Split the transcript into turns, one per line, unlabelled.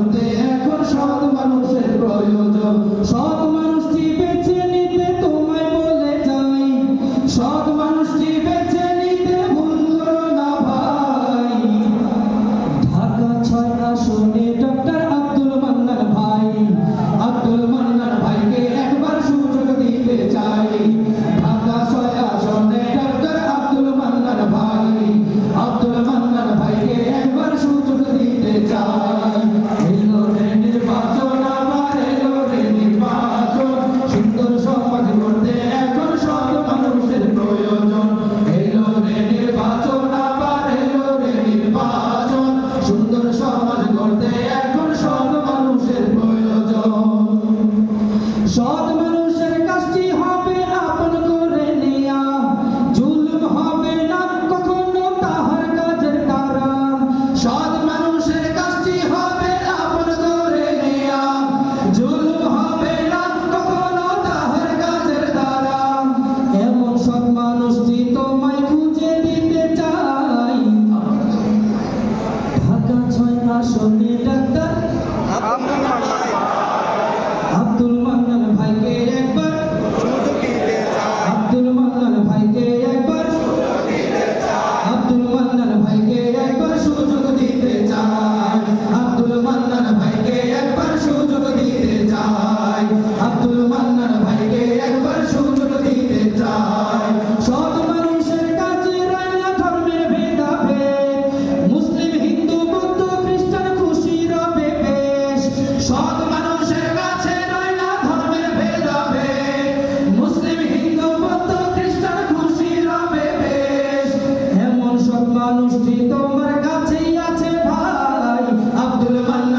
এখন সৎ মানুষের প্রয়োজন। সৎ মানুষটি বেছে নিতে তোমায় বলে যাই। সৎ জগতে এখন সৎ মানুষের প্রয়োজন। সৎ মানুষ সৎ মানুষের কাছে নয় না ধর্মের ভেদ হবে মুসলিম, হিন্দু, বৌদ্ধ, খ্রিস্টান খুশি রবে বেশ। এমন সব মানুষটি তোমার কাছেই আছে ভাই। আব্দুল মান